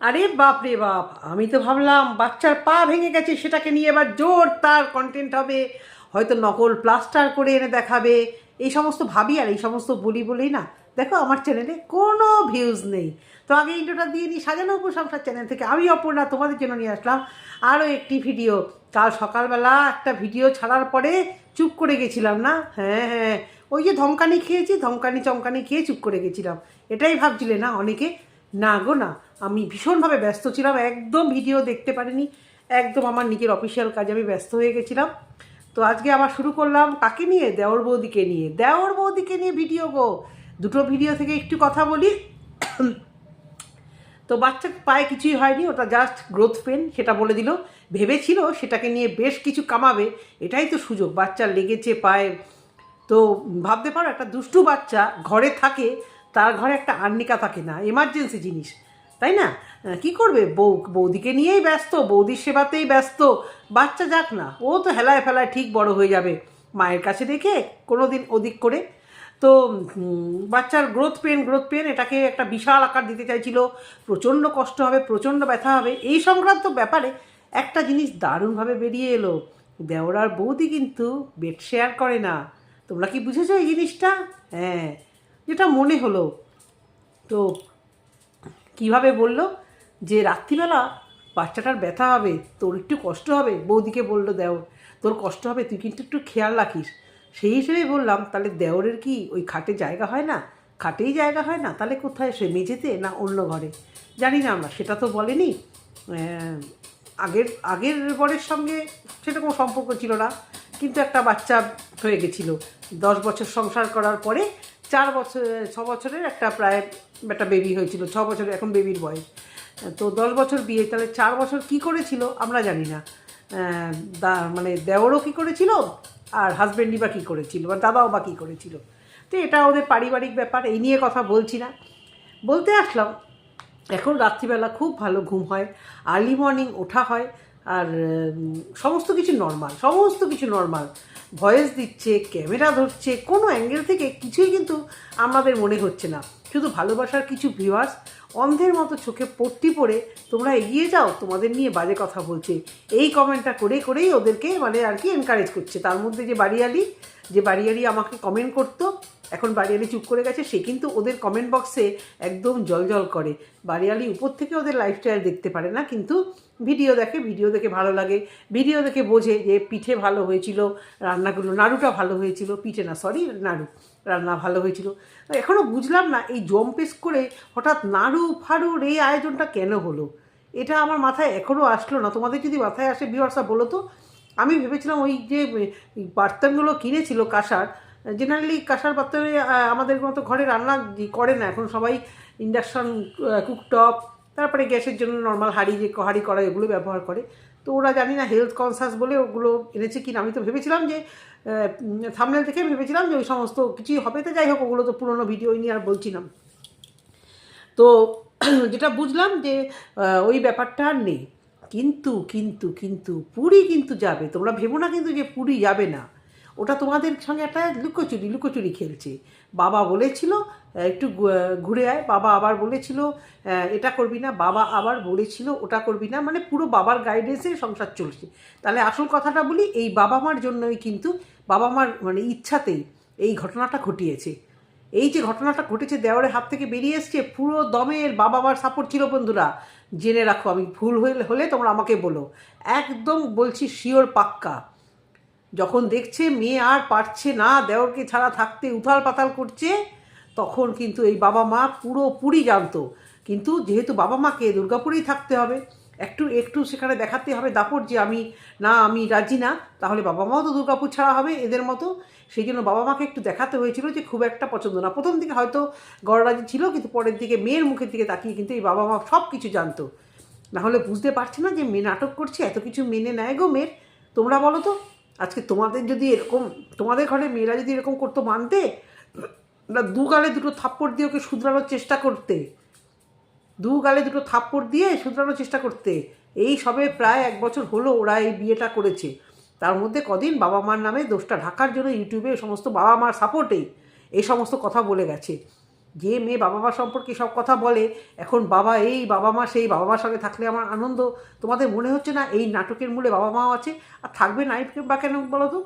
আরে বাপ রে বাপ, আমি তো ভাবলাম বাচ্চার পা ভেঙে গেছে, সেটাকে নিয়ে এবার জোর তার কন্টেন্ট হবে। হয়তো নকল প্লাস্টার করে এনে দেখাবে। এই সমস্ত ভাবি আর এই সমস্ত বলি বলেই না। দেখো আমার চ্যানেলে কোনো ভিউজ নেই। তো আগে ইন্টোটা দিয়ে নিই, সাজানো উপসংসার চ্যানেল থেকে। আমি অপর্ণা, তোমাদের জন্য নিয়ে আসলাম আরও একটি ভিডিও কাল সকালবেলা একটা ভিডিও ছাড়ার পরে চুপ করে গেছিলাম না? হ্যাঁ হ্যাঁ। ওই যে ধমকানি খেয়েছি ধমকানি চমকানি খেয়ে চুপ করে গেছিলাম। এটাই ভাবছিলে না অনেকে? না গো না, আমি ভীষণভাবে ব্যস্ত ছিলাম, একদম ভিডিও দেখতে পারিনি, একদম আমার নিজের অফিসিয়াল কাজে আমি ব্যস্ত হয়ে গেছিলাম। তো আজকে আবার শুরু করলাম কাকে নিয়ে? দেওর বৌদিকে নিয়ে। দেওর বৌদিকে নিয়ে ভিডিও গো। দুটো ভিডিও থেকে একটু কথা বলি। তো বাচ্চা পায়ে কিছুই হয়নি, ওটা জাস্ট গ্রোথ পেন সেটা বলে দিল। ভেবেছিল সেটাকে নিয়ে বেশ কিছু কামাবে, এটাই তো সুযোগ। বাচ্চা লেগেছে পায়ে। তো ভাবতে পারো, একটা দুষ্টু বাচ্চা ঘরে থাকে তার ঘরে একটা আর্নিকা থাকে না এমার্জেন্সি জিনিস, তাই না? কি করবে? বউ, বৌদিকে নিয়েই ব্যস্ত, বৌদির সেবাতেই ব্যস্ত, বাচ্চা যাক না, ও তো হেলায় ফেলায় ঠিক বড় হয়ে যাবে, মায়ের কাছে রেখে কোনো দিন ওদিক করে। তো বাচ্চার গ্রোথ পেন গ্রোথ পেন এটাকে একটা বিশাল আকার দিতে চাইছিল, প্রচণ্ড কষ্ট হবে, প্রচণ্ড ব্যথা হবে, এই সংক্রান্ত ব্যাপারে একটা জিনিস দারুণভাবে বেরিয়ে এলো, দেওরার বৌদি কিন্তু বেড শেয়ার করে না, তোমরা কি বুঝেছ এই জিনিসটা? হ্যাঁ যেটা মনে হলো। তো কীভাবে বলল? যে রাত্রিবেলা বাচ্চাটার ব্যথা হবে, তোর একটু কষ্ট হবে। বৌদিকে বলল, দেওর, তোর কষ্ট হবে, তুই কিন্তু একটু খেয়াল রাখিস। সেই হিসেবে বললাম, তাহলে দেওরের কি ওই খাটে জায়গা হয় না? খাটেই জায়গা হয় না? তাহলে কোথায় সে, মেঝেতে না অন্য ঘরে? জানি না আমরা, সেটা তো বলেনি। আগের আগের বরের সঙ্গে সেটা কোনো সম্পর্ক ছিল না। কিন্তু একটা বাচ্চা হয়ে গেছিল। দশ বছর সংসার করার পরে চার বছর, ছ বছরের একটা প্রায় একটা বেবি হয়েছিল, ছ বছরের এখন বেবির বয়স। তো দশ বছর বিয়ে, তাহলে চার বছর কি করেছিল আমরা জানি না। দা- মানে দেওরও কী করেছিল আর হাজব্যান্ডই বা কী করেছিল, বা দাদাও বা কী করেছিল। তো এটা ওদের পারিবারিক ব্যাপার, এই নিয়ে কথা বলছি না। বলতে আসলাম, এখন রাত্রিবেলা খুব ভালো ঘুম হয় আর্লি মর্নিং ওঠা হয় আর সমস্ত কিছু নর্মাল সমস্ত কিছু নর্মাল ভয়েস দিচ্ছে ক্যামেরা ধরছে, কোনো অ্যাঙ্গেল থেকে কিছুই কিন্তু আমাদের মনে হচ্ছে না। শুধু ভালোবাসার কিছু ভিউয়ার্স অন্ধের মতো চোখে পট্টি পড়ে তোমরা এগিয়ে যাও, তোমাদের নিয়ে বাজে কথা বলছে। এই কমেন্টটা করে করেই ওদেরকে মানে আর কি এনকারেজ করছে। তার মধ্যে যে বাড়িয়ালি যে বাড়িয়ালি আমাকে কমেন্ট করতো এখন বাড়িয়ালি চুপ করে গেছে, সে কিন্তু ওদের কমেন্ট বক্সে একদম জলজল করে। বাড়িয়ালি উপর থেকে ওদের লাইফস্টাইল দেখতে পারে না, কিন্তু ভিডিও দেখে ভিডিও দেখে ভালো লাগে। ভিডিও দেখে বোঝে যে পিঠে ভালো হয়েছিল, রান্নাগুলো, নাড়ুটা ভালো হয়েছিল, পিঠে না সরি নাড়ু, রান্না ভালো হয়েছিল। এখনও বুঝলাম না, এই জম্পেস করে হঠাৎ নাড়ু ফাড়ুর এই আয়োজনটা কেন হলো? এটা আমার মাথায় এখনও আসলো না। তোমাদের যদি মাথায় আসে ভিউয়ার্সরা বলো তো। আমি ভেবেছিলাম ওই যে বার্তনগুলো কিনেছিল কাঁসার জেনারেলি কাঁসার আহ, আমাদের মতো ঘরে রান্না করে না। এখন সবাই ইন্ডাকশান কুকটপ তারপরে গ্যাসের জন্য নর্মাল হাঁড়ি যে হাঁড়ি করা এগুলো ব্যবহার করে। তো ওরা জানি না হেলথ কনসাস বলে ওগুলো এনেছে কিনা। আমি তো ভেবেছিলাম যে থামনেল থেকে ভেবেছিলাম যে ওই সমস্ত কিছুই হবে। তো যাই হোক ওগুলো তো পুরোনো ভিডিও নিয়ে আর বলছিলাম তো যেটা বুঝলাম যে ওই ব্যাপারটা আর নেই। কিন্তু কিন্তু কিন্তু পুরী কিন্তু যাবে। তোমরা ভেবো না কিন্তু যে পুরী যাবে না। ওটা তোমাদের সঙ্গে একটা লুকোচুরি লুকোচুরি খেলছে। বাবা বলেছিল, একটু ঘুরে আয়। বাবা আবার বলেছিল এটা করবি না। বাবা আবার বলেছিল, ওটা করবি না। মানে পুরো বাবার গাইডেন্সে সংসার চলছে। তাহলে আসল কথাটা বলি, এই বাবা মার জন্যই কিন্তু বাবা মার মানে ইচ্ছাতেই এই ঘটনাটা ঘটিয়েছে। এই যে ঘটনাটা ঘটেছে, দেওয়ারের হাত থেকে বেরিয়ে এসছে, পুরো দমের বাবা মার সাপোর্ট ছিল বন্ধুরা। জেনে রাখো, আমি ভুল হলে হলে তোমরা আমাকে বলো। একদম বলছি শিওর পাক্কা। যখন দেখছে মেয়ে আর পারছে না, দেওরকে ছাড়া থাকতে উথাল পাতাল করছে, তখন কিন্তু এই বাবা মা পুরোপুরি জানতো। কিন্তু যেহেতু বাবা মাকে দুর্গাপুরেই থাকতে হবে, একটু একটু সেখানে দেখাতে হবে দাপট যে আমি না, আমি রাজি না, তাহলে বাবা মাও তো দুর্গাপুর ছাড়া হবে এদের মতো। সেই জন্য বাবা মাকে একটু দেখাতে হয়েছিল যে খুব একটা পছন্দ না। প্রথম দিকে হয়তো গড়রাজি ছিল, কিন্তু পরের দিকে মেয়ের মুখের দিকে তাকিয়ে কিন্তু এই বাবা মা সব কিছু জানতো। নাহলে বুঝতে পারছে না যে মেয়ে নাটক করছে, এত কিছু মেনে নেয় গো মেয়ের। তোমরা বলো তো? আজকে তোমাদের যদি এরকম, তোমাদের ঘরে মেয়েরা যদি এরকম করতো মানতে, না দু গালে দুটো থাপ্পড় দিয়ে ওকে শুধরানোর চেষ্টা করতে? দু গালে দুটো থাপ্পড় দিয়ে শুধরানোর চেষ্টা করতে? এই সবে প্রায় এক বছর হলো ওরা এই বিয়েটা করেছে। তার মধ্যে কদিন বাবা মার নামে দোষটা ঢাকার জন্য ইউটিউবে সমস্ত বাবা মার সাপোর্টেই এই সমস্ত কথা বলে গেছে। যে মেয়ে বাবা মা সম্পর্কে সব কথা বলে, এখন বাবা এই, বাবা মা সেই, বাবা মার সঙ্গে থাকলে আমার আনন্দ। তোমাদের মনে হচ্ছে না এই নাটকের মূলে বাবা মাও আছে? আর থাকবে নাই বা কেন বলো তো?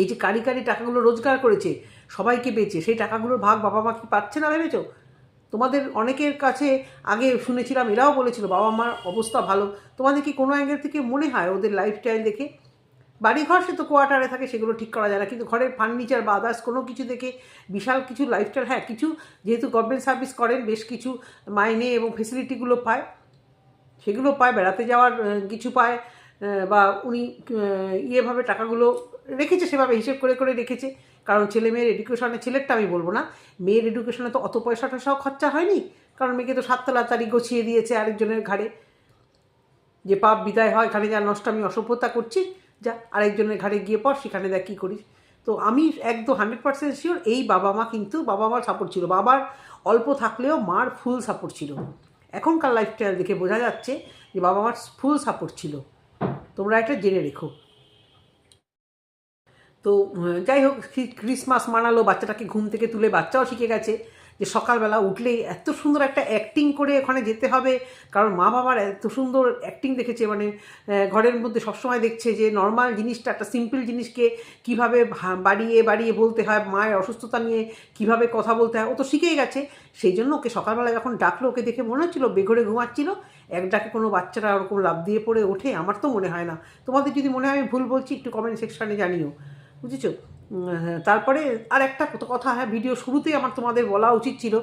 এই যে কারি কারি টাকাগুলো রোজগার করেছে, সবাইকে বেচে সেই টাকাগুলোর ভাগ বাবা মা কি পাচ্ছে না ভেবেছো? তোমাদের অনেকের কাছে আগে শুনেছিলাম, এরাও বলেছিল, বাবা মার অবস্থা ভালো। তোমাদের কি কোনো অ্যাঙ্গেল থেকে মনে হয় ওদের লাইফস্টাইল দেখে? বাড়িঘর সে তো কোয়ার্টারে থাকে, সেগুলো ঠিক করা যায় না। কিন্তু ঘরের ফার্নিচার বা আদার্স কোনো কিছু দেখে বিশাল কিছু লাইফস্টাইল হ্যাঁ কিছু যেহেতু গভর্নমেন্ট সার্ভিস করেন, বেশ কিছু মাইনে এবং ফেসিলিটিগুলো পায়, সেগুলো পায়, বেড়াতে যাওয়ার কিছু পায় বা উনি ইয়েভাবে টাকাগুলো রেখেছে, সেভাবে হিসেব করে করে রেখেছে। কারণ ছেলে মেয়ের এডুকেশনে ছেলেরটা আমি বলব না, মেয়ের এডুকেশনে তো অত পয়সা টয়সাও খরচা হয়নি। কারণ মেয়েকে তো সাততলা তারিখ গছিয়ে দিয়েছে আরেকজনের ঘাড়ে। যে পাপ বিদায় হয় এখানে যা নষ্ট আমি অসভ্যতা করছি যা আরেকজনের ঘাড়ে গিয়ে পর সেখানে দেখ কী করিস। তো আমি একদম হান্ড্রেড পার্সেন্ট শিওর এই বাবা মা কিন্তু, বাবা মার সাপোর্ট ছিল। বাবার অল্প থাকলেও মার ফুল সাপোর্ট ছিল। এখনকার লাইফস্টাইল দেখে বোঝা যাচ্ছে যে বাবা মার ফুল সাপোর্ট ছিল। তোমরা এটা জেনে রেখো। তো যাই হোক ক্রিসমাস মানালো, বাচ্চাটাকে ঘুম থেকে তুলে বাচ্চাও শিখে গেছে। যে সকালবেলা উঠলেই এত সুন্দর একটা অ্যাক্টিং করে ওখানে যেতে হবে। কারণ মা বাবার এত সুন্দর অ্যাক্টিং দেখেছে মানে ঘরের মধ্যে সবসময় দেখছে যে নর্মাল জিনিসটা, একটা সিম্পল জিনিসকে কীভাবে বাড়িয়ে বাড়িয়ে বলতে হয়, মায়ের অসুস্থতা নিয়ে কীভাবে কথা বলতে হয়। ও তো শিখেই গেছে। সেই জন্য ওকে সকালবেলা যখন ডাকলো, ওকে দেখে মনে হচ্ছিল বেঘরে ঘুমাচ্ছিল। এক ডাকে কোনো বাচ্চারা ওরকম লাভ দিয়ে পড়ে ওঠে, আমার তো মনে হয় না। তোমাদের যদি মনে হয় আমি ভুল বলছি, একটু কমেন্ট সেকশানে জানিও। বুঝেছ? তারপরে আর একটা কথা হ্যাঁ ভিডিও শুরুতেই আমার তোমাদের বলা উচিত ছিল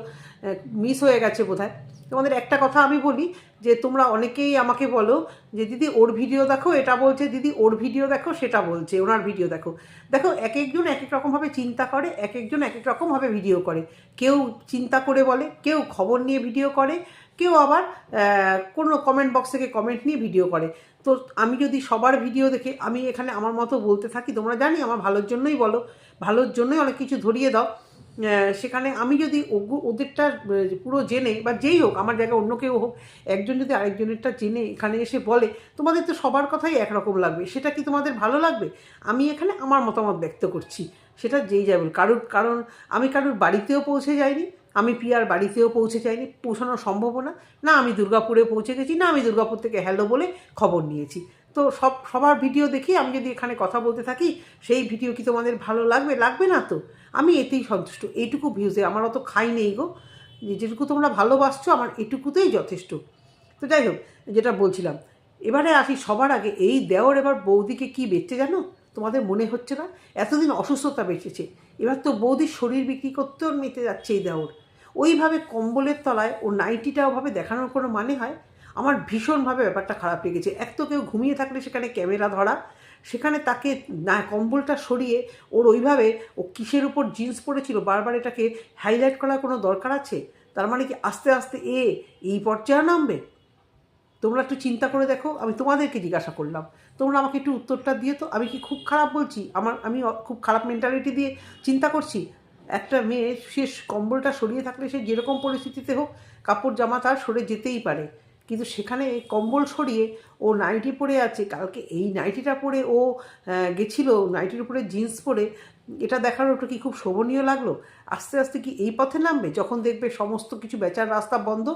মিস হয়ে গেছে বোধহয়। তোমাদের একটা কথা আমি বলি, যে তোমরা অনেকেই আমাকে বলো, যে দিদি ওর ভিডিও দেখো, এটা বলছে, দিদি ওর ভিডিও দেখো, সেটা বলছে, ওনার ভিডিও দেখো। দেখো, এক একজন এক এক রকমভাবে চিন্তা করে, এক একজন এক এক রকমভাবে ভিডিও করে। কেউ চিন্তা করে বলে, কেউ খবর নিয়ে ভিডিও করে, কেউ আবার কোনো কমেন্ট বক্স থেকে কমেন্ট নিয়ে ভিডিও করে। তো আমি যদি সবার ভিডিও দেখে, আমি এখানে আমার মতো বলতে থাকি, তোমরা জানি আমার ভালোর জন্যই বলো, ভালোর জন্যই অনেক কিছু ধরিয়ে দাও। সেখানে আমি যদি ওদেরটা পুরো জেনে বা যেই হোক, আমার জায়গায় অন্য কেউ হোক, একজন যদি আরেকজনেরটা জেনে এখানে এসে বলে, তোমাদের তো সবার কথাই একরকম লাগবে। সেটা কি তোমাদের ভালো লাগবে? আমি এখানে আমার মতামত ব্যক্ত করছি। সেটা যেই যাবে কারোর, কারণ আমি কারোর বাড়িতেও পৌঁছে যাইনি আমি পিয়ার বাড়িতেও পৌঁছে যাইনি, পৌঁছানো সম্ভব না। না, আমি দুর্গাপুরে পৌঁছে গেছি, না, আমি দুর্গাপুর থেকে হ্যালো বলে খবর নিয়েছি। তো সব, সবার ভিডিও দেখি, আমি যদি এখানে কথা বলতে থাকি, সেই ভিডিও কি তোমাদের ভালো লাগবে? লাগবে না তো। আমি এতেই সন্তুষ্ট, এইটুকু ভিউজে আমার অত খাই নেই গো। যেটুকু তোমরা ভালোবাসছো, আমার এটুকুতেই যথেষ্ট। তো যাই হোক, যেটা বলছিলাম, এবারে আসি সবার আগে, এই দেওর এবার বৌদিকে কি বেচছে জানো? তোমাদের মনে হচ্ছে না? এতদিন অসুস্থতা বেঁচেছে, এবার তো বৌদির শরীর বিক্রি করতেও মেতে যাচ্ছে এই দেওর। ওইভাবে কম্বলের তলায় ও নাইটিটা ওভাবে দেখানোর কোনো মানে হয়? আমার ভীষণভাবে ব্যাপারটা খারাপ লেগেছে এক তো কেউ ঘুমিয়ে থাকলে সেখানে ক্যামেরা ধরা, সেখানে তাকে না, কম্বলটা সরিয়ে ওর ওইভাবে ও কিসের উপর জিন্স পরেছিল, বারবার এটাকে হাইলাইট করার কোনো দরকার আছে? তার মানে কি আস্তে আস্তে এ এই পর্যায়ে নামবে? তোমরা একটু চিন্তা করে দেখো, আমি তোমাদেরকে জিজ্ঞাসা করলাম। তোমরা আমাকে একটু উত্তরটা দিয়ে তো, আমি কি খুব খারাপ বলছি? আমার, আমি খুব খারাপ মেন্টালিটি দিয়ে চিন্তা করছি? একটা মেয়ে সে কম্বলটা সরিয়ে থাকলে সে যেরকম পরিস্থিতিতে হোক, কাপড় জামা তার সরে যেতেই পারে। কিন্তু সেখানে কম্বল সরিয়ে ও নাইটি পরে আছে, কালকে এই নাইটিটা পরে ও গেছিল, নাইটির উপরে জিন্স পরে, এটা দেখার ওটা কি খুব শোভনীয় লাগল? আস্তে আস্তে কি এই পথে নামবে? যখন দেখবে সমস্ত কিছু বেচার রাস্তা বন্ধ,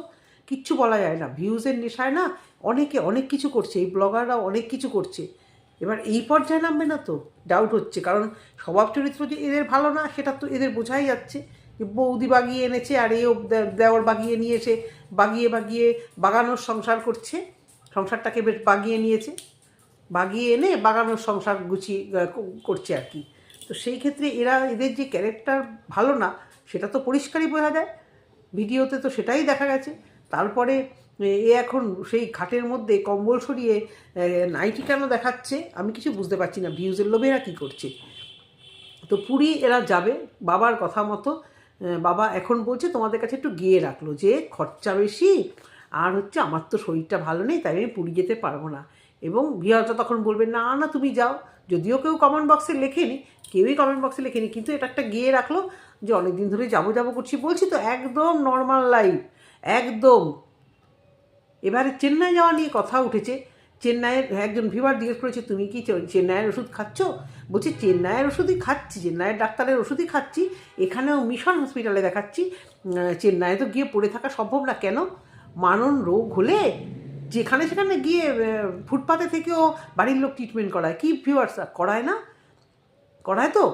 কিচ্ছু বলা যায় না ভিউজের নেশায় না, অনেকে অনেক কিছু করছে, এই ব্লগাররা অনেক কিছু করছে। এবার এই পর্যায়ে নামবে না তো? ডাউট হচ্ছে। কারণ স্বভাব চরিত্র যে এদের ভালো না, সেটা তো এদের বোঝাই যাচ্ছে। বৌদি বাগিয়ে এনেছে, আর এও দে- দেওর বাগিয়ে নিয়ে এসে বাগিয়ে বাগিয়ে বাগানোর সংসার করছে। সংসারটাকে বেশ বাগিয়ে নিয়েছে। বাগিয়ে এনে বাগানোর সংসার গুছিয়ে করছে আর কি। তো সেই ক্ষেত্রে এরা, এদের যে ক্যারেক্টার ভালো না, সেটা তো পরিষ্কারই বোঝা যায়। ভিডিওতে তো সেটাই দেখা গেছে। তারপরে এ এখন সেই খাটের মধ্যে কম্বল সরিয়ে নাইটি কেন দেখাচ্ছে? আমি কিছু বুঝতে পারছি না, ভিউজের লোভে এরা কী করছে? তো পুরী এরা যাবে, বাবার কথা মতো বাবা এখন বলছে তোমাদের কাছে একটু গিয়ে রাখল যে খরচা বেশি, আর হচ্ছে আমার তো শরীরটা ভালো নেই, তাই আমি পুরী যেতে পারব না। এবং ভিয়াটা তখন বলবে, না না, তুমি যাও। যদিও কেউ কমেন্ট বক্সে লেখেনি, কেউই কমেন্ট বক্সে লেখেনি, কিন্তু এটা একটা গিয়ে রাখল যে অনেক দিন ধরে যাব যাব করছি বলছি তো, একদম নর্মাল লাইফ একদম। এবারে চেন্নাই যাওয়া নিয়ে কথা উঠেছে। চেন্নাইয়ের একজন ভিভার জিজ্ঞেস করেছে, তুমি কি চেন্নাইয়ের ওষুধ খাচ্ছ? বলছি, চেন্নাইয়ের ওষুধই খাচ্ছি, চেন্নাইয়ের ডাক্তারের ওষুধই খাচ্ছি। এখানেও মিশন হসপিটালে দেখাচ্ছি। চেন্নাইয়ে তো গিয়ে পড়ে থাকা সম্ভব না। কেন? মানন রোগ হলে যেখানে সেখানে গিয়ে ফুটপাতে থেকেও বাড়ির লোক ট্রিটমেন্ট করায়। কি ভিউয়ার্স করায় না? করায় তো?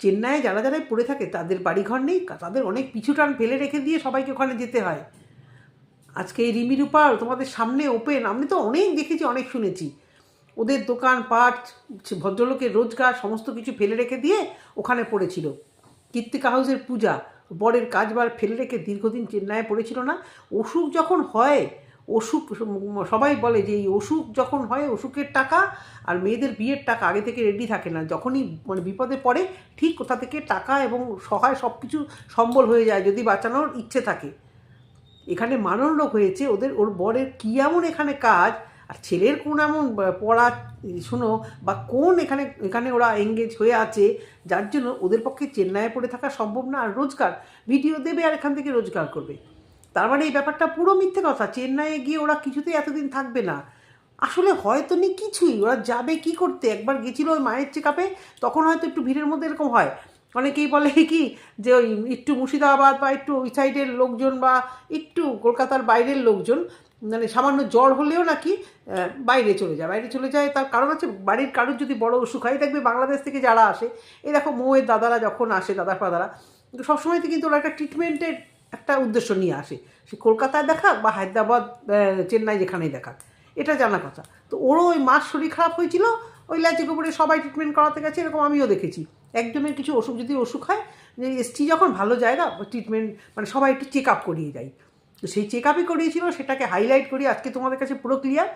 চেন্নাইয়ে যারা যারা পড়ে থাকে, তাদের বাড়িঘর নেই। তাদের অনেক পিছু টান ফেলে রেখে দিয়ে সবাইকে ওখানে যেতে হয়। আজকে এই রিমি রূপার তোমাদের সামনে ওপেন আমি তো অনেক দেখেছি, অনেক শুনেছি। ওদের দোকান, পাট, ভদ্রলোকের রোজগার, সমস্ত কিছু ফেলে রেখে দিয়ে ওখানে পড়েছিল। কীর্তিকা হাউসের পূজা, বরের কাজবার ফেলে রেখে দীর্ঘদিন চেন্নাইয়ে পড়েছিল না। অসুখ যখন হয়, অসুখ, সবাই বলে যে এই অসুখ যখন হয়, অসুখের টাকা আর মেয়েদের বিয়ের টাকা আগে থেকে রেডি থাকে না। যখনই মানে বিপদে পড়ে, ঠিক কোথা থেকে টাকা এবং সহায় সব কিছু সম্বল হয়ে যায়, যদি বাঁচানোর ইচ্ছে থাকে। এখানে মানন রোগ হয়েছে, ওদের, ওর বরের কী এমন এখানে কাজ? আর ছেলের কোন এমন পড়া শুনো, বা কোন এখানে এখানে ওরা এঙ্গেজ হয়ে আছে, যার জন্য ওদের পক্ষে চেন্নাইয়ে পড়ে থাকা সম্ভব না, আর রোজগার, ভিডিও দেবে আর এখান থেকে রোজগার করবে। তার মানে এই ব্যাপারটা পুরো মিথ্যে কথা, চেন্নাইয়ে গিয়ে ওরা কিছুতেই এতদিন থাকবে না। আসলে হয়তো নি কিছুই, ওরা যাবে কি করতে? একবার গেছিল ওই মায়ের চেক আপে তখন হয়তো একটু ভিড়ের মধ্যে এরকম হয়। অনেকেই বলে কি যে ওই একটু মুর্শিদাবাদ বা একটু ওই সাইডের লোকজন বা একটু কলকাতার বাইরের লোকজন মানে সামান্য জ্বর হলেও নাকি বাইরে চলে যায়। বাইরে চলে যায়, তার কারণ হচ্ছে বাড়ির কারোর যদি বড় অসুখ হয় দেখবে বাংলাদেশ থেকে যারা আসে, এই দেখো মৌয়ের দাদারা যখন আসে, দাদা ফাদারা, কিন্তু সবসময় তো কিন্তু ওরা একটা ট্রিটমেন্টের একটা উদ্দেশ্য নিয়ে আসে। সে কলকাতায় দেখাক বা হায়দ্রাবাদ চেন্নাই যেখানেই দেখাক এটা জানা কথা। তো ওরও ওই মাস শরীর খারাপ হয়েছিল, ওই ল্যাচে গোবরে সবাই ট্রিটমেন্ট করাতে গেছে, এরকম আমিও দেখেছি। একজনের কিছু অসুখ, যদি অসুখ হয়, যে এসছি যখন ভালো জায়গা ট্রিটমেন্ট মানে সবাই একটু চেক আপ করিয়ে যায় তো সেই চেক আপই করিয়েছিল, সেটাকে হাইলাইট করি আজকে তোমাদের কাছে পুরো ক্লিয়ার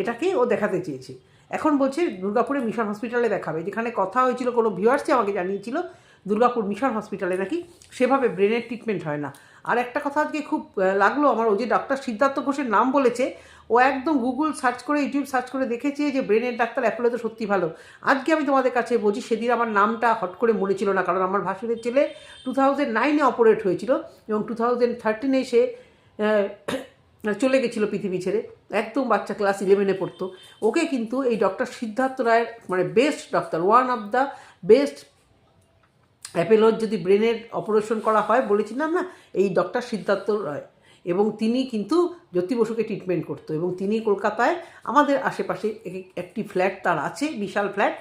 এটাকেই ও দেখাতে চেয়েছে। এখন বলছে, দুর্গাপুরে মিশন হসপিটালে দেখাবে, যেখানে কথা হয়েছিল, কোনো ভিউয়ার্সই আমাকে জানিয়েছিল দুর্গাপুর মিশন হসপিটালে নাকি সেভাবে ব্রেনের ট্রিটমেন্ট হয় না। আর একটা কথা আজকে খুব লাগল আমার ও যে ডাক্তার সিদ্ধার্থ ঘোষের নাম বলেছে, ও একদম গুগল সার্চ করে ইউটিউব সার্চ করে দেখেছে যে ব্রেনের ডাক্তার অ্যাপোলো তো সত্যি ভালো। আজকে আমি তোমাদের কাছে বলছি, সেদিন আমার নামটা হট করে মনে ছিল না, কারণ আমার ভাসুরের ছেলে টু থাউজেন্ড নাইনে অপারেট হয়েছিল এবং টু থাউজেন্ড থার্টিনে সে চলে গেছিল পৃথিবী ছেড়ে। একদম বাচ্চা ক্লাস ইলেভেনে পড়তো। ওকে কিন্তু এই ডক্টর সিদ্ধার্থ রায়ের মানে best doctor one of the best অ্যাপেলোর যদি ব্রেনের অপারেশন করা হয়, বলেছিলাম না? এই ডক্টর সিদ্ধার্থ রয়। এবং তিনি কিন্তু জ্যোতি বসুকে ট্রিটমেন্ট করতো। এবং তিনি কলকাতায় আমাদের আশেপাশে এক- একটি ফ্ল্যাট তার আছে, বিশাল ফ্ল্যাট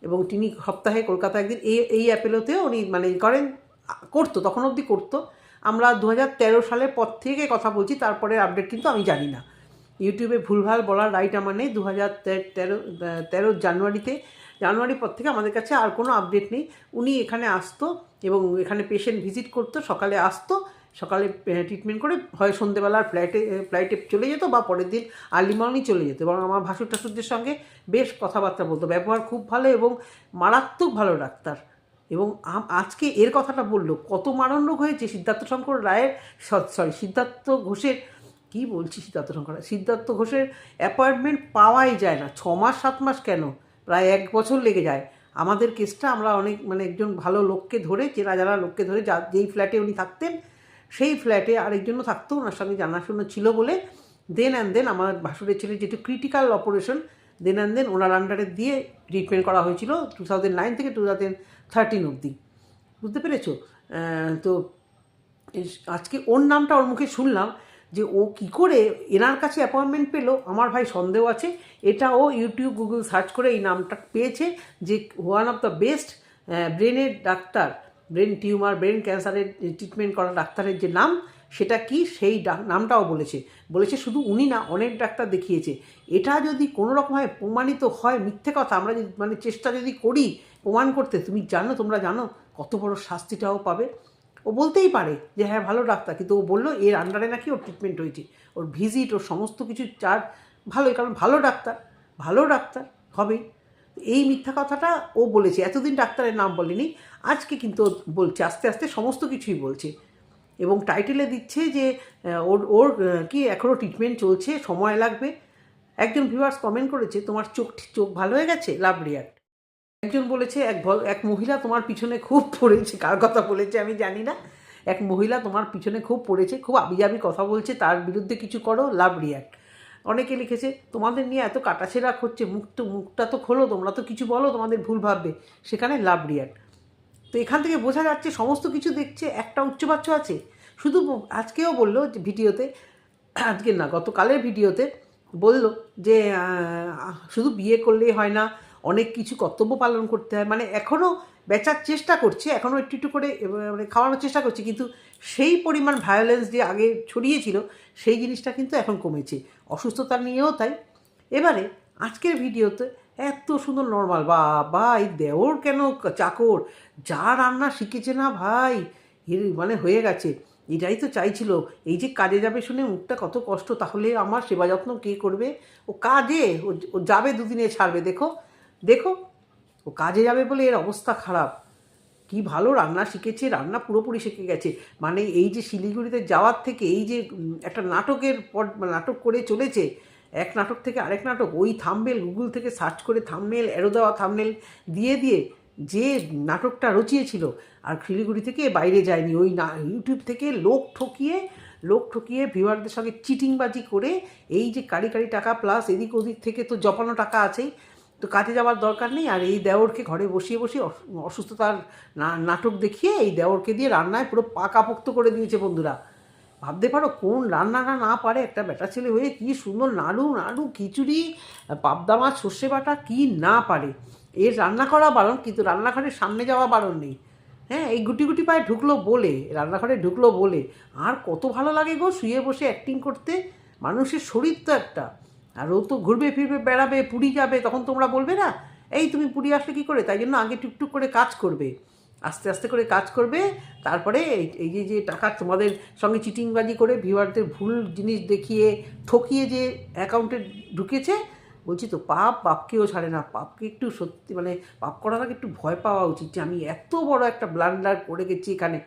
এবং তিনি সপ্তাহে কলকাতায় একদিন এই এই অ্যাপেলোতেও উনি মানে করেন, করতো, তখন অবধি করতো। আমরা দু হাজার তেরো সালের পর থেকে কথা বলছি তারপরে আপডেট কিন্তু আমি জানি না। ইউটিউবে ভুলভাল বলার রাইট আমার নেই। দু হাজার তেরো তেরো জানুয়ারিতে জানুয়ারি পর থেকে আমাদের কাছে আর কোনো আপডেট নেই। উনি এখানে আসতো এবং এখানে পেশেন্ট ভিজিট করতো, সকালে আসতো, সকালে ট্রিটমেন্ট করে হয় সন্ধেবেলার ফ্লাইটে ফ্লাইটে চলে যেত বা পরের দিন আর্লি মর্নিং চলে যেত এবং আমার ভাসুর টাসুরদের সঙ্গে বেশ কথাবার্তা বলতো। ব্যবহার খুব ভালো এবং মারাত্মক ভালো ডাক্তার এবং আজকে এর কথাটা বলল, কত মারণ রোগ হয়েছে সিদ্ধার্থ শঙ্কর রায়ের সরি সিদ্ধার্থ ঘোষের, কি বলছি সিদ্ধার্থ শঙ্কর? সিদ্ধার্থ ঘোষের অ্যাপয়েন্টমেন্ট পাওয়াই যায় না। ছ মাস সাত মাস কেন? প্রায় এক বছর লেগে যায়। আমাদের কেসটা আমরা অনেক মানে একজন ভালো লোককে ধরে চেনা জানা লোককে ধরে যা, যেই ফ্ল্যাটে উনি থাকতেন, সেই ফ্ল্যাটে আরেকজনও থাকতো। ওনার সঙ্গে জানাশোনা ছিল বলে দেন অ্যান্ড দেন আমার ভাসুরের ছেলে যেহেতু critical operation then and then ওনার আন্ডারে দিয়ে ট্রিটমেন্ট করা হয়েছিল টু থাউজেন্ড নাইন থেকে টু থাউজেন্ড থার্টিন অবধি। বুঝতে পেরেছ? তো আজকে ওর নামটা ওর মুখে শুনলাম। যে ও কি করে এনার কাছে অ্যাপয়েন্টমেন্ট পেল, আমার ভাই সন্দেহ আছে, এটা ও ইউটিউব গুগল সার্চ করে এই নামটা পেয়েছে যে ওয়ান অফ দ্য বেস্ট ব্রেনের ডাক্তার ব্রেন টিউমার ব্রেন ক্যান্সারের ট্রিটমেন্ট করা ডাক্তারের যে নাম, সেটা কি? সেই নামটাও বলেছে। বলেছে শুধু উনি না, অনেক ডাক্তার দেখিয়েছে। এটা যদি কোনো রকমভাবে প্রমাণিত হয়, মিথ্যে কথা, আমরা যদি মানে চেষ্টা যদি করি প্রমাণ করতে, তুমি জানো, তোমরা জানো, কত বড় শাস্তিটাও পাবে। ও বলতেই পারে যে হ্যাঁ ভালো ডাক্তার। কিন্তু ও বলল, এর আন্ডারে নাকি ওর ট্রিটমেন্ট হয়েছে। ওর ভিজিট ওর সমস্ত কিছু চার্জ ভালোই, কারণ ভালো ডাক্তার ভালো ডাক্তার হবেই এই মিথ্যা কথাটা ও বলেছে। এতদিন ডাক্তারের নাম বলেনি, আজকে কিন্তু বলছে, আস্তে আস্তে সমস্ত কিছুই বলছে। এবং টাইটেলে দিচ্ছে যে ওর ওর কি এখনও ট্রিটমেন্ট চলছে, সময় লাগবে। একজন ভিউয়ার্স কমেন্ট করেছে, তোমার চোখ চোখ ভালো হয়ে গেছে? লাভ রিয়াক্ট একজন বলেছে, এক এক মহিলা তোমার পিছনে খুব পড়েছে। কার কথা বলেছে আমি জানি না। এক মহিলা তোমার পিছনে খুব পড়েছে, খুব আবিজাবি কথা বলছে, তার বিরুদ্ধে কিছু করো, লাভ রিয়াক্ট। অনেকে লিখেছে, তোমাদের নিয়ে এত কাটাছেড়া হচ্ছে, মুখ তো, মুখটা তো খোলো, তোমরা তো কিছু বলো, তোমাদের ভুল ভাববে। সেখানে লাভ রিয়াক্ট। তো এখান থেকে বোঝা যাচ্ছে, সমস্ত কিছু দেখছে, একটা উচ্চবাচ্য আছে। শুধু আজকেও বলল যে ভিডিওতে, আজকে না, গতকালের ভিডিওতে বলল যে শুধু বিয়ে করলেই হয় না অনেক কিছু কর্তব্য পালন করতে হয়। মানে এখনও বেচার চেষ্টা করছে এখনও একটু একটু করে মানে খাওয়ানোর চেষ্টা করছে, কিন্তু সেই পরিমাণ ভায়োলেন্স যে আগে ছড়িয়েছিল, সেই জিনিসটা কিন্তু এখন কমেছে। অসুস্থতা নিয়েও তাই। এবারে আজকের ভিডিওতে এত সুন্দর নর্মাল বা বা এই দেওর কেন চাকর? যা রান্না শিখেছে না ভাই? এর মানে হয়ে গেছে। এটাই তো চাইছিল। এই যে কাজে যাবে শুনে মুখটা কত কষ্ট, তাহলে আমার সেবা যত্ন কে করবে? ও কাজে, ও- ও যাবে দুদিনে ছাড়বে, দেখো। দেখো, ও কাজে যাবে বলে এর অবস্থা খারাপ। কি ভালো রান্না শিখেছে, রান্না পুরোপুরি শিখে গেছে। মানে এই যে শিলিগুড়িতে যাওয়ার থেকে এই যে একটা নাটকের পর, নাটক করে চলেছে, এক নাটক থেকে আরেক নাটক, ওই থামবেল গুগল থেকে সার্চ করে থামমেল এরো দেওয়া থামনেল দিয়ে দিয়ে যে নাটকটা রচিয়েছিল, আর শিলিগুড়ি থেকে বাইরে যায়নি। ওই না ইউটিউব থেকে লোক ঠকিয়ে লোক ঠকিয়ে ভিউয়ারদের সঙ্গে চিটিংবাজি করে, এই যে কারি কারি টাকা প্লাস এদিক ওদিক থেকে তো জপানো টাকা আছেই তো কাজে যাওয়ার দরকার নেই, আর এই দেওরকে ঘরে বসিয়ে বসিয়ে অসু- অসুস্থতার নাটক দেখিয়ে এই দেওরকে দিয়ে রান্নায় পুরো পাকাপোক্ত করে দিয়েছে বন্ধুরা। ভাবতে পারো কোন রান্নাটা না পারে একটা বেটা ছেলে হয়ে কি সুন্দর নাড়ু নাড়ু, খিচুড়ি, পাবদা মাছ, সর্ষে বাটা, কি না পারে। এর রান্না করা বারণ কিন্তু রান্নাঘরের সামনে যাওয়া বারণ নেই। হ্যাঁ এই গুটি গুটি পায়ে ঢুকলো বলে, রান্নাঘরে ঢুকলো বলে, আর কত ভালো লাগে গো শুয়ে বসে অ্যাক্টিং করতে। মানুষের শরীর তো একটা। আর ও তো ঘুরবে, ফিরবে, বেড়াবে, পুরী যাবে, তখন তোমরা বলবে না, এই তুমি পুরী আসলে কী করে? তাই জন্য আগে টুকটুক করে কাজ করবে। আস্তে আস্তে করে কাজ করবে, তারপরে এই- যে যে টাকা তোমাদের সঙ্গে চিটিংবাজি করে ভিউয়ারদের ভুল জিনিস দেখিয়ে ঠকিয়ে যে অ্যাকাউন্টে ঢুকেছে, বলছি তো পাপ, পাপকেও ছাড়ে না, পাপকে একটু সত্যি মানে পাপ করার আগে একটু ভয় পাওয়া উচিত যে আমি এত বড় একটা ব্লান্ডার করে গেছি এখানে।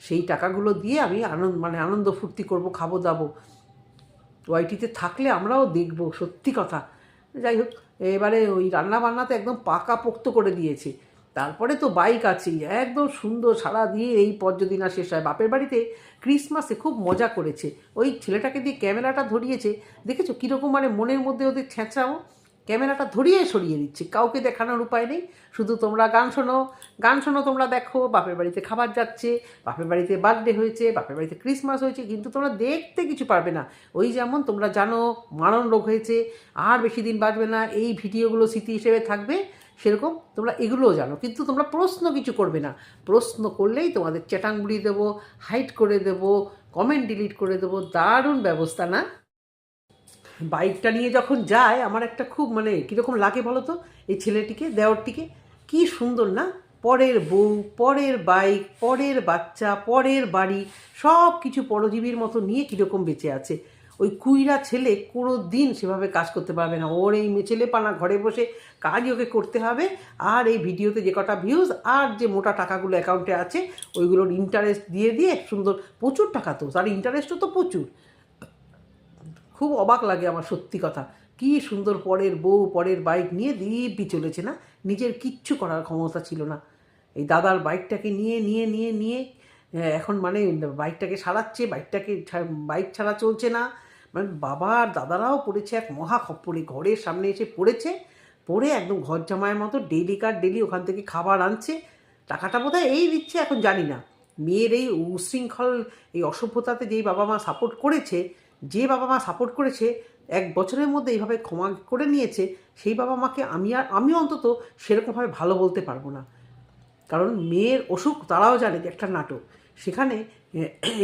সেই টাকাগুলো দিয়ে আমি আনন্দ মানে আনন্দ ফুর্তি করব খাব দাবো ওয়াইটিতে থাকলে আমরাও দেখব, সত্যি কথা। যাই হোক, এবারে ওই রান্না বান্নাতে একদম পাকা পোক্ত করে দিয়েছে। তারপরে তো বাইক আছেই, একদম সুন্দর, সারা দিয়ে এই পর্যদিনা শেষ হয়। বাপের বাড়িতে ক্রিসমাসে খুব মজা করেছে। ওই ছেলেটাকে দিয়ে ক্যামেরাটা ধরিয়েছে। দেখেছ কীরকম মানে মনের মধ্যে ওদের ছেঁচড়াও ক্যামেরাটা ধরিয়ে সরিয়ে দিচ্ছে, কাউকে দেখানোর উপায় নেই। শুধু তোমরা গান শোনো গান শোনো তোমরা দেখো, বাপের বাড়িতে খাবার যাচ্ছে, বাপের বাড়িতে বার্থডে হয়েছে, বাপের বাড়িতে ক্রিসমাস হয়েছে, কিন্তু তোমরা দেখতে কিছু পারবে না। ওই যেমন তোমরা জানো মারণ রোগ হয়েছে, আর বেশি দিন বাঁচবে না, এই ভিডিওগুলো স্মৃতি হিসেবে থাকবে, সেরকম তোমরা এগুলোও জানো। কিন্তু তোমরা প্রশ্ন কিছু করবে না। প্রশ্ন করলেই তোমাদের চ্যাটাংগুলি দেবো হাইট করে দেবো কমেন্ট ডিলিট করে দেবো, দারুণ ব্যবস্থা না? বাইকটা নিয়ে যখন যায়, আমার একটা খুব মানে কীরকম লাগে বলো তো এই ছেলেটিকে, দেওরটিকে, কি সুন্দর না? পরের বউ, পরের বাইক, পরের বাচ্চা, পরের বাড়ি সব কিছু পরজীবীর মতো নিয়ে কীরকম বেঁচে আছে। ওই কুইরা ছেলে কোনো দিন সেভাবে কাজ করতে পারবে না। ওর এই ছেলে পানা ঘরে বসে কাজই ওকে করতে হবে। আর এই ভিডিওতে যে কটা ভিউজ আর যে মোটা টাকাগুলো অ্যাকাউন্টে আছে, ওইগুলোর ইন্টারেস্ট দিয়ে দিয়ে সুন্দর প্রচুর টাকা তো তার ইন্টারেস্টও তো প্রচুর। খুব অবাক লাগে আমার সত্যি কথা। কি সুন্দর পরের বউ, পরের বাইক নিয়ে দিব্যি চলেছে না? নিজের কিচ্ছু করার ক্ষমতা ছিল না। এই দাদার বাইকটাকে নিয়ে নিয়ে নিয়ে নিয়ে এখন মানে বাইকটাকে সারাচ্ছে বাইকটাকে বাইক ছাড়া চলছে না। মানে বাবার, দাদারাও পড়েছে এক মহা খপ্পরে। ঘরের সামনে এসে পড়েছে, পড়ে একদম ঘর জামাইয়ের মতো ডেলি কার ডেলি ওখান থেকে খাবার আনছে। টাকাটা বোধহয় এই দিচ্ছে, এখন জানি না। মেয়ের এই উশৃঙ্খল, এই অসভ্যতাতে যেই বাবা মা সাপোর্ট করেছে যে বাবা মা সাপোর্ট করেছে, এক বছরের মধ্যে এইভাবে ক্ষমা করে নিয়েছে, সেই বাবা মাকে আমি আর, আমি অন্তত সেরকমভাবে ভালো বলতে পারব না। কারণ মেয়ের অসুখ তারাও জানে একটা নাটক। সেখানে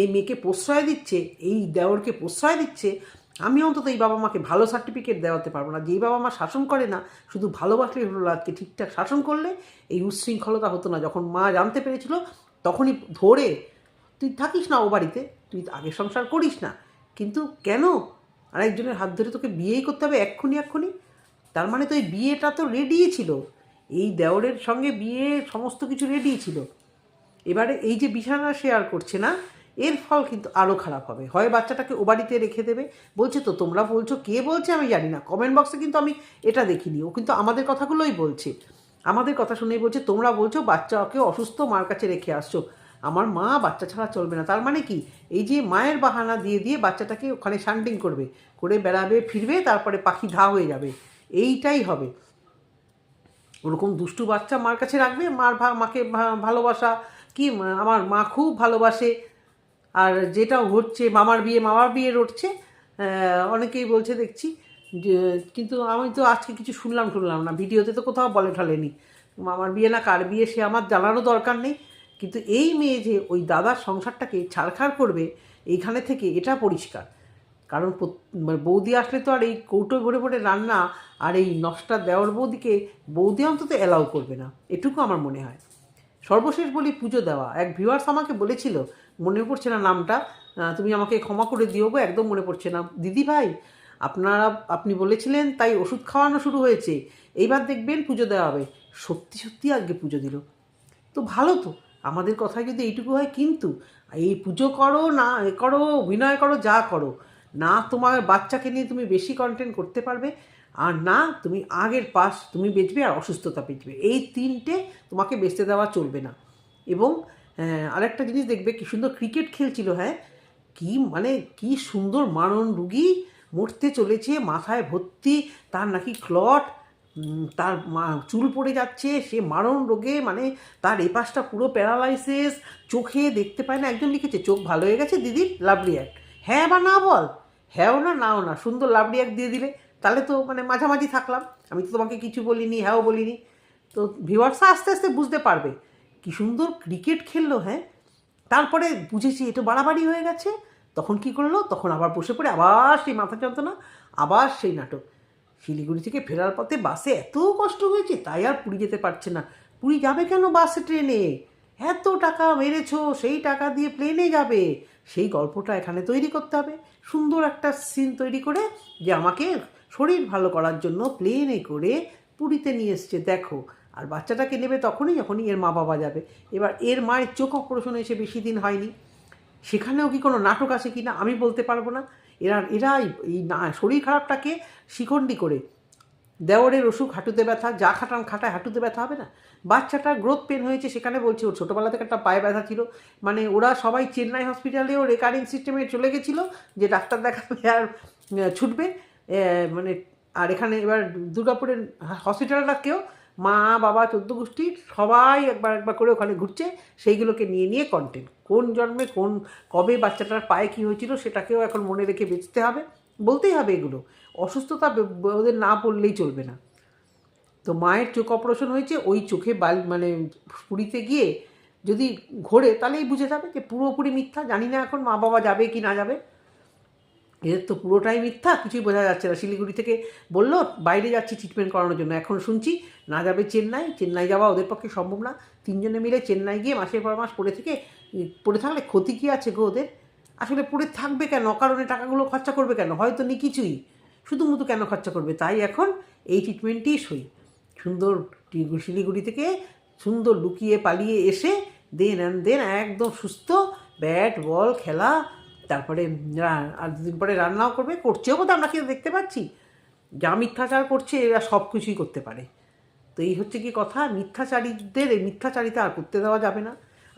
এই মেয়েকে প্রশ্রয় দিচ্ছে, এই দেওরকে প্রশ্রয় দিচ্ছে, আমি অন্তত এই বাবা মাকে ভালো সার্টিফিকেট দেওয়াতে পারব না। যেই বাবা মা শাসন করে না, শুধু ভালোবাসলেই হলো আজকে ঠিকঠাক শাসন করলে এই উচ্ছৃঙ্খলতা হতো না। যখন মা জানতে পেরেছিল, তখনই ধরে, তুই থাকিস না ও বাড়িতে, তুই আগে সংসার করিস না। কিন্তু কেন? আরেকজনের হাত ধরে তোকে বিয়েই করতে হবে এক্ষুনি এক্ষুনি। তার মানে তো এই বিয়েটা তো রেডিই ছিল। এই দেওরের সঙ্গে বিয়ে সমস্ত কিছু রেডি ছিল। এবারে এই যে বিছানা শেয়ার করছে না, এর ফল কিন্তু আরও খারাপ হবে। হয় বাচ্চাটাকে ও বাড়িতে রেখে দেবে। বলছে তো, তোমরা বলছো, কে বলছে আমি জানি না। কমেন্ট বক্সে কিন্তু আমি এটা দেখিনি। ও কিন্তু আমাদের কথাগুলোই বলছে। আমাদের কথা শুনেই বলছে, তোমরা বলছো বাচ্চাকে অসুস্থ মার কাছে রেখে আসছো। আমার মা বাচ্চা ছাড়া চলবে না। তার মানে কি? এই যে মায়ের বাহানা দিয়ে দিয়ে বাচ্চাটাকে ওখানে শান্টিং করবে, করে বেড়াবে, ফিরবে, তারপরে পাখি ঘা হয়ে যাবে। এইটাই হবে। ওরকম দুষ্টু বাচ্চা মার কাছে রাখবে, মার ভা- মাকে ভালোবাসা, কি আমার মা খুব ভালোবাসে। আর যেটা হচ্ছে মামার বিয়ে মামার বিয়ে রটছে অনেকেই বলছে, দেখছি কিন্তু আমি তো আজকে কিছু শুনলাম শুনলাম না। ভিডিওতে তো কোথাও বলে ঠলেনি। মামার বিয়ে না কার বিয়ে, সে আমার জানারও দরকার নেই। কিন্তু এই মেয়ে যে ওই দাদার সংসারটাকে ছাড়খাড় করবে এইখানে থেকে এটা পরিষ্কার। কারণ মানে বৌদি আসলে তো আর এই কৌটো ভরে ভরে রান্না আর এই নষ্টা দেওয়ার বৌদিকে বৌদি অন্তত অ্যালাউ করবে না। এটুকু আমার মনে হয়। সর্বশেষ বলি পুজো দেওয়া। এক ভিউয়ার্স আমাকে বলেছিল, মনে পড়ছে না নামটা? তুমি আমাকে ক্ষমা করে দিও গো, একদম মনে পড়ছে না। দিদি ভাই, আপনারা, আপনি বলেছিলেন তাই ওষুধ খাওয়ানো শুরু হয়েছে। এইবার দেখবেন পুজো দেওয়া হবে। সত্যি সত্যি আজকে পুজো দিল। তো ভালো তো। আমাদের কথায় যদি এইটুকু হয়, কিন্তু এই পুজো করো, না এ করো, অভিনয় করো, যা করো, না তোমার বাচ্চাকে নিয়ে তুমি বেশি কন্টেন্ট করতে পারবে, আর না তুমি আগের পাস তুমি বেচবে আর অসুস্থতা বেচবে এই তিনটে তোমাকে বেচতে দেওয়া চলবে না। এবং আরেকটা জিনিস দেখবে, কি সুন্দর ক্রিকেট খেলছিল হ্যাঁ? কি মানে কি সুন্দর মারণ রুগী মরতে চলেছে, মাথায় ভর্তি, তার নাকি ক্লট তার চুল পড়ে যাচ্ছে, সে মারণ রোগে মানে তার এপাশটা পুরো প্যারালাইসিস, চোখে দেখতে পায় না, একজন লিখেছে, চোখ ভালো হয়ে গেছে দিদির লাভলি অ্যাক্ট হ্যাঁ বা না বল? হ্যাঁও না, নাও না, সুন্দর লাভলি অ্যাক্ট দিয়ে দিলে, তাহলে তো মানে মাঝামাঝি থাকলাম, আমি তো তোমাকে কিছু বলিনি, হ্যাঁও বলিনি। তো ভিউয়ার্সরা আস্তে আস্তে বুঝতে পারবে, কি সুন্দর ক্রিকেট খেললো হ্যাঁ? তারপরে বুঝেছি, এটা বাড়াবাড়ি হয়ে গেছে। তখন কি করল? তখন আবার বসে পড়ে, আবার সেই মাথা যন্ত্রণা, আবার সেই নাটক। শিলিগুড়ি থেকে ফেরার পথে বাসে এত কষ্ট হয়েছে, তাই আর পুরী যেতে পারছে না। পুরী যাবে কেন বাসে ট্রেনে? এত টাকা মেরেছো, সেই টাকা দিয়ে প্লেনে যাবে। সেই গল্পটা এখানে তৈরি করতে হবে। সুন্দর একটা সিন তৈরি করে যে আমাকে শরীর ভালো করার জন্য প্লেনে করে পুরীতে নিয়ে এসছে, দেখো। আর বাচ্চাটাকে নেবে তখনই, যখনই এর মা বাবা যাবে। এবার এর মায়ের চোখ অপারেশন এসে বেশি দিন হয়নি। সেখানেও কি কোনো নাটক আছে কি না আমি বলতে পারব না। এরা এরা এই- না, শরীর খারাপটাকে শিখণ্ডি করে। দেওরের অসুখ, হাঁটুতে ব্যথা, যা খাটান খাটায় হাঁটুতে ব্যথা হবে না। বাচ্চাটা গ্রোথ পেন হয়েছে, সেখানে বলছে, ওর ছোটোবেলা থেকে একটা পায়ে ব্যথা ছিল। মানে ওরা সবাই চেন্নাই হসপিটালেও রেকারিং সিস্টেমে চলে গেছিল, যে ডাক্তার দেখাবে আর ছুটবে। মানে আর এখানে এবার দুর্গাপুরের হসপিটালটাকেও মা, বাবা, চোদ্দ গোষ্ঠী সবাই একবার একবার করে ওখানে ঘুরছে, সেইগুলোকে নিয়ে নিয়ে কন্টেন্ট কোন জন্মে, কোন, কবে বাচ্চাটার পায়ে কী হয়েছিল সেটাকেও এখন মনে রেখে বেঁচতে হবে, বলতেই হবে এগুলো। অসুস্থতা ওদের না পড়লেই চলবে না। তো মায়ের চোখ অপারেশন হয়েছে, ওই চোখে বাল মানে পুরীতে গিয়ে যদি ঘোরে তাহলেই বুঝে যাবে যে পুরোপুরি মিথ্যা, জানি না এখন মা বাবা যাবে কি না যাবে। এদের তো পুরোটাই মিথ্যা, কিছুই বোঝা যাচ্ছে না। শিলিগুড়ি থেকে বলল, বাইরে যাচ্ছি ট্রিটমেন্ট করানোর জন্য। এখন শুনছি, না যাবে চেন্নাই চেন্নাই যাওয়া ওদের পক্ষে সম্ভব না। তিনজনে মিলে চেন্নাই গিয়ে মাসের পর মাস পড়ে থেকে, পড়ে থাকলে ক্ষতি কী আছে গো ওদের? আসলে পড়ে থাকবে কেন? অকারণে টাকাগুলো খরচা করবে কেন? হয়তো নি কিছুই। শুধু মুধু কেন খরচা করবে? তাই এখন এই ট্রিটমেন্টই সই। সুন্দর শিলিগুড়ি থেকে সুন্দর লুকিয়ে পালিয়ে এসে দেন অ্যান্ড দেন একদম সুস্থ ব্যাট বল খেলা তারপরে আর দুদিন পরে রান্নাও করবে, করছেও বোধ আমরা কিন্তু দেখতে পাচ্ছি? যা মিথ্যাচার করছে, এরা সব কিছুই করতে পারে। তো এই হচ্ছে কি কথা, মিথ্যাচারীদের, এই মিথ্যাচারিতা আর করতে দেওয়া যাবে না।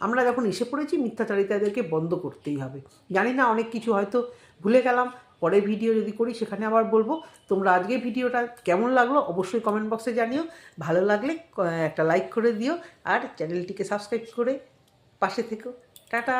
আমরা যখন এসে পড়েছি, মিথ্যাচারিতা এদেরকে বন্ধ করতেই হবে। জানি না, অনেক কিছু হয়তো ভুলে গেলাম পরে ভিডিও যদি করি, সেখানে আবার বলব। তোমরা আজকে ভিডিওটা কেমন লাগল, অবশ্যই কমেন্ট বক্সে জানিও। ভালো লাগলে একটা লাইক করে দিও, আর চ্যানেলটিকে সাবস্ক্রাইব করে পাশে থেকো। টাটা!